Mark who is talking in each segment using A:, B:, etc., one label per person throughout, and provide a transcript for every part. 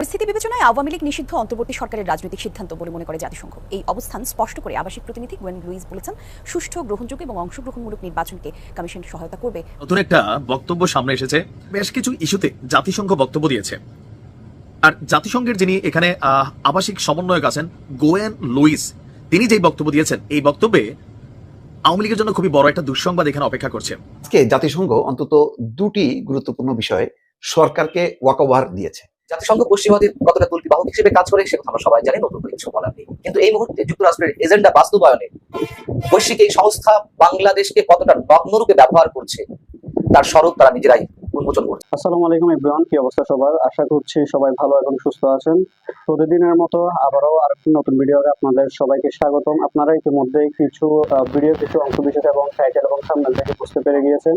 A: পরিস্থিতি বিবেচনায় আওয়ামী লীগ নিষিদ্ধ অন্তর্বর্তী সরকারের রাজনৈতিক সিদ্ধান্ত বলে মনে করে জাতিসংঘ। এই অবস্থান স্পষ্ট করে আবাসিক প্রতিনিধি গোয়েন লুইস বলেছেন সুষ্ঠু গ্রহণযোগ্য এবং অংশগ্রহণমূলক নির্বাচনকে কমিশন সহায়তা করবে।
B: নতুন একটা বক্তব্য সামনে এসেছে। বেশ কিছু ইস্যুতে জাতিসংঘ বক্তব্য দিয়েছে। আর জাতিসংঘের যিনি এখানে আহ, আবাসিক সমন্বয়ক আছেন গোয়েন লুইস তিনি যেই বক্তব্য দিয়েছেন এই বক্তব্যে আওয়ামী লীগের জন্য খুবই বড় একটা দুঃসংবাদ এখানে অপেক্ষা করছে।
C: আজকে জাতিসংঘ অন্তত দুটি গুরুত্বপূর্ণ বিষয়ে সরকারকে ওয়াকওভার দিয়েছে।
D: জাতিসংঘ পশ্চিমাদের কতটা তুলকি বাহক হিসেবে কাজ করে, সে আমরা সবাই জানি, নতুন কিছু বলার নেই। কিন্তু এই মুহূর্তে যুক্তরাষ্ট্রের এজেন্ডা বাস্তবায়নে বৈশ্বিক এই সংস্থা বাংলাদেশকে কতটা নগ্নরূপে ব্যবহার করছে, তার স্বরূপ তারা নিজেরাই
E: আসসালামু আলাইকুম ইব্রাহিম কি অবস্থা সবার? আশা করছি সবাই ভালো এবং সুস্থ আছেন। প্রতিদিনের মতো আবারও আরেকটি নতুন ভিডিওতে আপনাদের সবাইকে স্বাগতম। আপনারা ইতিমধ্যে কিছু ভিডিও কিছু অংশ বিশেষ এবং টাইটেল এবং সামনে থেকে বুঝতে পেরে গিয়েছেন।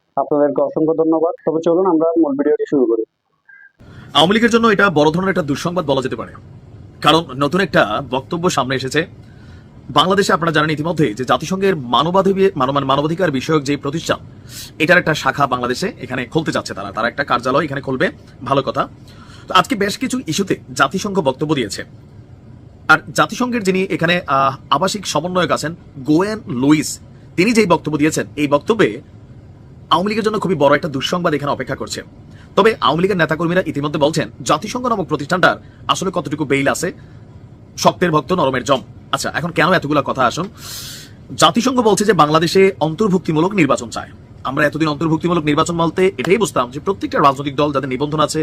E: আপনাদেরকে অসংখ্য ধন্যবাদ। তবে চলুন, আমরা মূল ভিডিওটি শুরু করি।
B: আওয়ামী লীগের জন্য এটা বড় ধরনের একটা দুঃসংবাদ বলা যেতে পারে। কারণ নতুন একটা বক্তব্য সামনে এসেছে। বাংলাদেশে আপনারা জানেন ইতিমধ্যে যে জাতিসংঘের মানবাধিকার মানবাধিকার বিষয়ক যে প্রতিষ্ঠান, এটার একটা শাখা বাংলাদেশে এখানে খুলতে যাচ্ছে তারা। তারা একটা কার্যালয় এখানে খুলবে। ভালো কথা। তো আজকে বেশ কিছু ইস্যুতে জাতিসংঘ বক্তব্য দিয়েছে। আর জাতিসংঘের যিনি এখানে আবাসিক সমন্বয়ক আছেন, গোয়েন লুইস, তিনি যেই বক্তব্য দিয়েছেন, এই বক্তব্যে আওয়ামী লীগের জন্য খুবই বড় একটা দুঃসংবাদ এখানে অপেক্ষা করছে। তবে আওয়ামী লীগের নেতাকর্মীরা ইতিমধ্যে বলছেন, জাতিসংঘ নামক প্রতিষ্ঠানটার আসলে কতটুকু বেইল আছে? শক্তের ভক্ত নরমের জম। আচ্ছা এখন কেন এতগুলা কথা আসুন জাতিসংঘ বলছে যে বাংলাদেশে অন্তর্ভুক্তিমূলক নির্বাচন চায়। আমরা এতদিন অন্তর্ভুক্তিমূলক নির্বাচন বলতে এটাই বুঝতাম যে প্রত্যেকটা রাজনৈতিক দল যাদের নিবন্ধন আছে,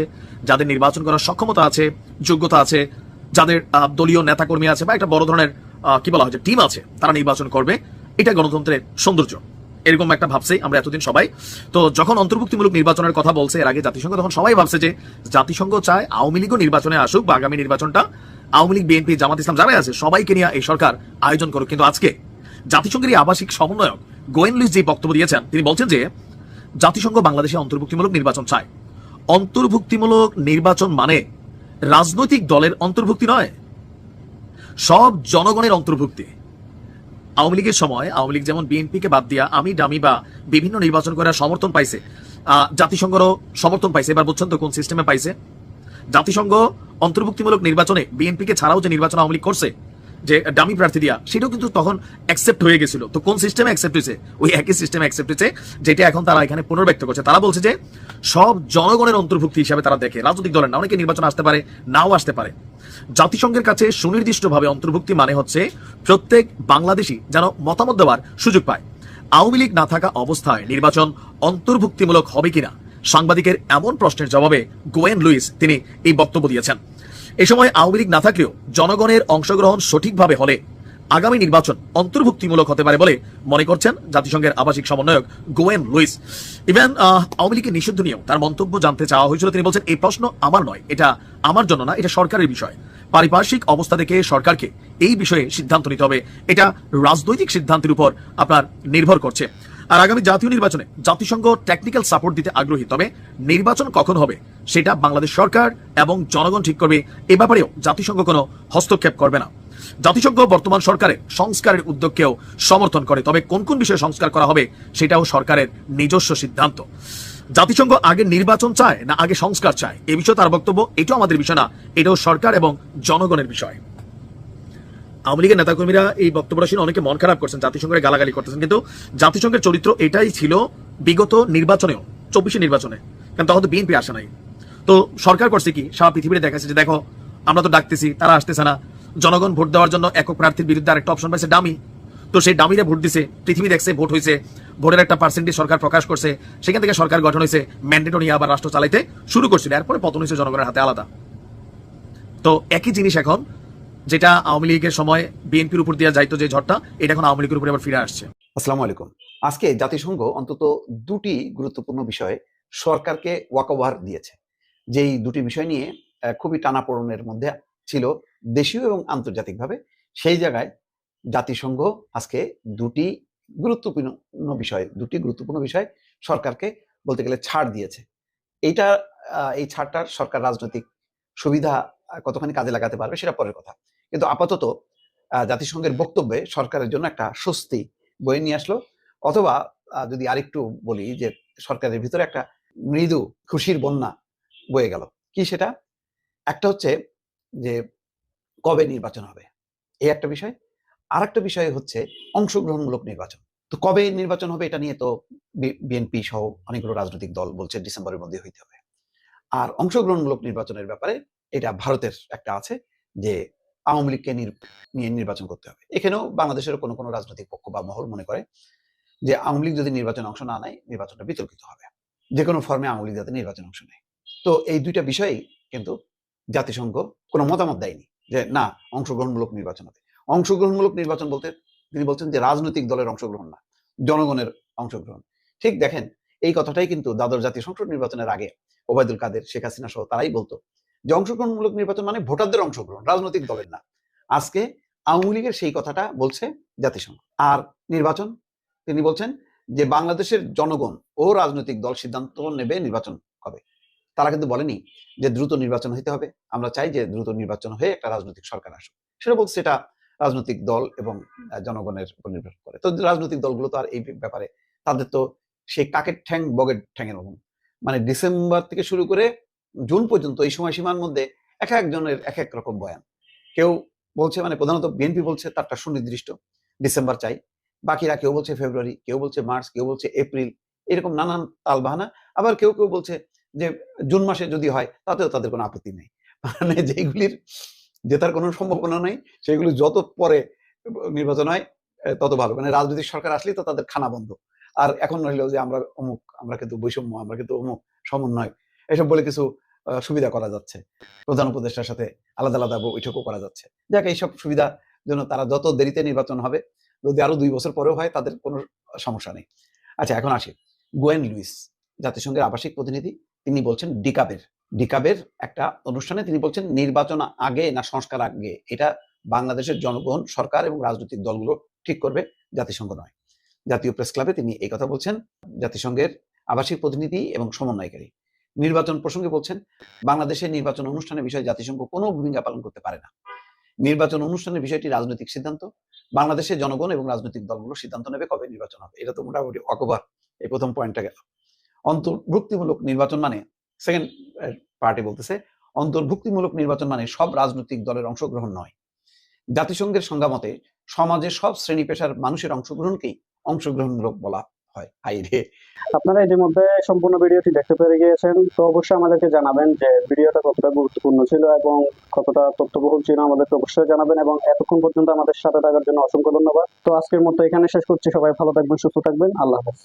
B: যাদের নির্বাচন করার সক্ষমতা আছে, যোগ্যতা আছে, যাদের দলীয় নেতাকর্মী আছে বা একটা বড় ধরনের কি বলা হয় যে টিম আছে, তারা নির্বাচন করবে। এটা গণতন্ত্রের সৌন্দর্য। এরকম একটা ভাবছে আমরা এতদিন সবাই। তো যখন অন্তর্ভুক্তিমূলক নির্বাচনের কথা বলছে, এর আগে জাতিসংঘ, তখন সবাই ভাবছে যে জাতিসংঘ চায় আওয়ামী লীগও নির্বাচনে আসুক বা আগামী নির্বাচনটা আওয়ামী লীগ, বিএনপি, জামাত ইসলাম যারাই আছে, সবাইকে নিয়ে এই সরকার আয়োজন করুক। কিন্তু আজকে জাতিসংঘের আবাসিক সমন্বয়ক গোয়েন লুইস যে বক্তব্য দিয়েছেন, তিনি বলছেন যে জাতিসংঘ বাংলাদেশে অন্তর্ভুক্তিমূলক নির্বাচন চায়। অন্তর্ভুক্তিমূলক নির্বাচন মানে রাজনৈতিক দলের অন্তর্ভুক্তি নয়, সব জনগণের অন্তর্ভুক্তি। আওয়ামী লীগের সময় আওয়ামী লীগ যেমন বিএনপিকে বাদ দিয়া আমি, ডামি বা বিভিন্ন নির্বাচন করার সমর্থন পাইছে জাতিসংঘরও সমর্থন পাইছে। এবার বুঝছেন তো কোন সিস্টেমে পাইছে। জাতিসংঘ অন্তর্ভুক্তিমূলক নির্বাচনে বিএনপিকে ছাড়াও যে নির্বাচন আওয়ামী লীগ করছে যে ডামি প্রার্থী দিয়া, সেটাও কিন্তু তখন অ্যাকসেপ্ট হয়ে গেছিল। তো কোন সিস্টেমে অ্যাকসেপ্ট হয়েছে? ওই একই সিস্টেমে অ্যাকসেপ্ট হয়েছে, যেটা এখন তারা এখানে পুনর্ব্যক্ত করছে। তারা বলছে যে, সব জনগণের অন্তর্ভুক্তি হিসাবে তারা দেখে। রাজনৈতিক দলের না, অনেকে নির্বাচন আসতে পারে, নাও আসতে পারে। জাতিসংঘের কাছে সুনির্দিষ্টভাবে অন্তর্ভুক্তি মানে হচ্ছে, প্রত্যেক বাংলাদেশি যেন মতামত দেওয়ার সুযোগ পায়। আওয়ামী লীগ না থাকা অবস্থায় নির্বাচন অন্তর্ভুক্তিমূলক হবে কিনা? সাংবাদিকের এমন প্রশ্নের জবাবে গোয়েন লুইস তিনি এই বক্তব্য দিয়েছেন। এ সময় আওয়ামী লীগ না থাকলেও জনগণের অংশগ্রহণ সঠিকভাবে হলে আগামী নির্বাচন অন্তর্ভুক্তিমূলক হতে পারে বলে মনে করছেন জাতিসংঘের আবাসিক সমন্বয়ক গোয়েন লুইস। ইভেন আওয়ামী লীগের নিষিদ্ধ নিয়েও তার মন্তব্য জানতে চাওয়া হয়েছিল। তিনি বলছেন এই প্রশ্ন আমার নয়, এটা আমার জন্য না, এটা সরকারের বিষয়। পারিপার্শ্বিক অবস্থা থেকে সরকারকে এই বিষয়ে সিদ্ধান্ত নিতে হবে। এটা রাজনৈতিক সিদ্ধান্তের উপর আপনার নির্ভর করছে। আর আগামী জাতীয় নির্বাচনে জাতিসংঘ টেকনিক্যাল সাপোর্ট দিতে আগ্রহী, তবে নির্বাচন কখন হবে সেটা বাংলাদেশ সরকার এবং জনগণ ঠিক করবে, এ ব্যাপারেও জাতিসংঘ কোনো হস্তক্ষেপ করবে না। জাতিসংঘ বর্তমান সরকারের সংস্কারের উদ্যোগকেও সমর্থন করে, তবে কোন কোন বিষয়ে সংস্কার করা হবে সেটাও সরকারের নিজস্ব সিদ্ধান্ত। জাতিসংঘ আগে নির্বাচন চায় না আগে সংস্কার চায়? এ বিষয়ে তার বক্তব্য, এটাও আমাদের বিষয় না, এটাও সরকার এবং জনগণের বিষয়। আওয়ামী লীগের নেতাকর্মীরা এই বক্তব্যটা শুনে অনেকে মন খারাপ করছেন, জাতিসংঘের গালাগালি করতেছেন। কিন্তু জাতিসংঘের চরিত্র এটাই ছিল বিগত নির্বাচনেও, চব্বিশে নির্বাচনে। কারণ তখন তো বিএনপি আসে নাই। তো সরকার করছে কি? সারা পৃথিবীতে দেখাচ্ছে যে, দেখো, আমরা তো ডাকতেছি, তারা আসতেছে না। জনগণ ভোট দেওয়ার জন্য একক প্রার্থীর বিরুদ্ধে আরেকটা অপশন পাইছে ডামি। তো সেই ডামিরে ভোট দিছে, পৃথিবী দেখছে, ভোট হয়েছে ভোটের একটা পার্সেন্টেজ সরকার প্রকাশ করছে। সেখান থেকে সরকার গঠন হয়েছে ম্যান্ডেটও নিয়ে আবার রাষ্ট্র চালাইতে শুরু করছিল। এরপরে পতন হয়েছে জনগণের হাতে আলাদা। তো একই জিনিস এখন যেটা আওয়ামী লীগের সময় বিএনপির উপর দিয়ে যাইতো যে ঝড়টা, এটা এখন আওয়ামী লীগের উপরে আবার ফিরে আসছে।
C: আসসালামু আলাইকুম। আজকে জাতিসংঘ অন্তত দুটি গুরুত্বপূর্ণ বিষয়ে সরকারকে ওয়াকওভার দিয়েছে। যেই দুটি বিষয় নিয়ে খুবই টানাপোড়েনের মধ্যে ছিল দেশীয় এবং আন্তর্জাতিকভাবে। সেই জায়গায় জাতিসংঘ আজকে দুটি গুরুত্বপূর্ণ বিষয়, দুটি গুরুত্বপূর্ণ বিষয় সরকারকে বলতে গেলে ছাড় দিয়েছে। এইটা এই ছাড়টার সরকার রাজনৈতিক সুবিধা কতখানি কাজে লাগাতে পারবে সেটা পরের কথা। কিন্তু আপাতত জাতিসংঘের বক্তব্যে সরকারের জন্য একটা স্বস্তি বয়ে নিয়ে আসলো। অথবা যদি আরেকটু বলি যে সরকারের ভিতরে একটা মৃদু খুশির বন্যা বয়ে গেল। কি সেটা? একটা হচ্ছে যে কবে নির্বাচন হবে? এই একটা বিষয়। আর একটা বিষয় হচ্ছে অংশগ্রহণমূলক নির্বাচন। তো কবে নির্বাচন হবে এটা নিয়ে তো বিএনপি সহ অনেকগুলো রাজনৈতিক দল বলছে ডিসেম্বরের মধ্যে হইতে হবে। আর অংশগ্রহণমূলক নির্বাচনের ব্যাপারে এটা ভারতের একটা আছে যে আওয়ামী লীগকে নিয়ে নির্বাচন করতে হবে। এখানেও বাংলাদেশের কোনো কোনো রাজনৈতিক পক্ষ বা মহল মনে করে যে আওয়ামী লীগ যদি নির্বাচনে অংশ না নেয়, নির্বাচনটা বিতর্কিত হবে। যে কোনো ফর্মে আওয়ামী লীগ যাতে নির্বাচনে অংশ নেয়। তো এই দুইটা বিষয়ই কিন্তু জাতিসংঘ কোনো মতামত দেয়নি যে না, অংশগ্রহণমূলক নির্বাচন হবে। অংশগ্রহণমূলক নির্বাচন বলতে তিনি বলছেন যে রাজনৈতিক দলের অংশগ্রহণ না, জনগণের অংশগ্রহণ। ঠিক দেখেন, এই কথাটাই কিন্তু দ্বাদশ জাতীয় সংসদ নির্বাচনের আগে ওবায়দুল কাদের, শেখ হাসিনা সহ তারাই বলতো যে অংশগ্রহণমূলক নির্বাচন মানে ভোটারদের অংশগ্রহণ, রাজনৈতিক দলের না। আজকে আওয়ামী লীগের সেই কথাটা বলছে জাতিসংঘ। আর নির্বাচন, তিনি বলছেন যে বাংলাদেশের জনগণ ও রাজনৈতিক দল সিদ্ধান্ত নেবে নির্বাচন কবে। তারা কিন্তু বলেনি যে দ্রুত নির্বাচন হইতে হবে। আমরা চাই যে দ্রুত নির্বাচন হয়ে একটা রাজনৈতিক সরকার আসুক। সেটা বলছে সেটা রাজনৈতিক দল এবং জনগণের উপর নির্ভর করে। তো রাজনৈতিক দলগুলো তো আর এই ব্যাপারে, তাদের তো সেই কাকের ঠ্যাং বগের ঠ্যাংয়ের মতন। মানে ডিসেম্বর থেকে শুরু করে জুন পর্যন্ত এই সময়সীমার মধ্যে এক একজনের এক এক রকম বয়ান। কেউ বলছে মানে প্রধানত বিএনপি বলছে তারটা সুনির্দিষ্ট, ডিসেম্বর চাই। বাকিরা কেউ বলছে ফেব্রুয়ারি, কেউ বলছে মার্চ, কেউ বলছে এপ্রিল, এরকম নানান তালবাহানা। আবার কেউ কেউ বলছে যে জুন মাসে যদি হয় তাতেও তাদের কোনো আপত্তি নেই। মানে যেগুলির জেতার কোনো সম্ভাবনা নেই, সেগুলি যত পরে নির্বাচন হয় তত ভালো। মানে রাজনৈতিক সরকার আসলেই তো তাদের খানা বন্ধ। আর এখন হইল যে আমরা অমুক, আমরা কিন্তু বৈষম্য, আমরা কিন্তু অমুক সমন্বয় এসব বলে কিছু সুবিধা করা যাচ্ছে। প্রধান উপদেষ্টার সাথে আলাদা আলাদা বৈঠকও করা যাচ্ছে। যাক, এইসব সুবিধা জন্য তারা যত দেরিতে নির্বাচন হবে, যদি আরও দুই বছর পরেও হয়, তাদের কোনো সমস্যা নেই। আচ্ছা এখন আসি। গোয়েন লুইস, জাতিসংঘের আবাসিক প্রতিনিধি, তিনি বলছেন ডিকাবের। ডিকাবের একটা অনুষ্ঠানে তিনি বলছেন নির্বাচন আগে না সংস্কার আগে, এটা বাংলাদেশের জনগণ, সরকার এবং রাজনৈতিক দলগুলো ঠিক করবে, জাতিসংঘ নয়। জাতীয় প্রেস ক্লাবে তিনি এই কথা বলছেন। জাতিসংঘের আবাসিক প্রতিনিধি এবং সমন্বয়কারী। নির্বাচন প্রসঙ্গে বলছেন বাংলাদেশের নির্বাচন অনুষ্ঠানের বিষয়ে জাতিসংঘ কোনো ভূমিকা পালন করতে পারে না। নির্বাচন অনুষ্ঠানের বিষয়টি রাজনৈতিক সিদ্ধান্ত। বাংলাদেশের জনগণ এবং রাজনৈতিক দলগুলো সিদ্ধান্ত নেবে কবে নির্বাচন হবে। এটা তো মোটামুটি অকবার। এই প্রথম পয়েন্টটা গেল। অন্তর্ভুক্তিমূলক নির্বাচন মানে সেকেন্ড পার্টি বলতেছে, অন্তর্ভুক্তিমূলক নির্বাচন মানে সব রাজনৈতিক দলের অংশগ্রহণ নয়। জাতিসংঘের সংজ্ঞা মতে সমাজের সব শ্রেণি পেশার মানুষের অংশগ্রহণকেই অংশগ্রহণমূলক বলা হয় হাই রে
E: আপনারা ইতিমধ্যে সম্পূর্ণ ভিডিওটি দেখতে পেরে গিয়েছেন। তো অবশ্যই আমাদেরকে জানাবেন যে ভিডিওটা কতটা গুরুত্বপূর্ণ ছিল এবং কতটা তথ্যবহুল ছিল আমাদেরকে অবশ্যই জানাবেন এবং এতক্ষণ পর্যন্ত আমাদের সাথে থাকার জন্য অসংখ্য ধন্যবাদ। তো আজকের মতো এখানে শেষ করছি। সবাই ভালো থাকবেন, সুস্থ থাকবেন। আল্লাহ হাফেজ।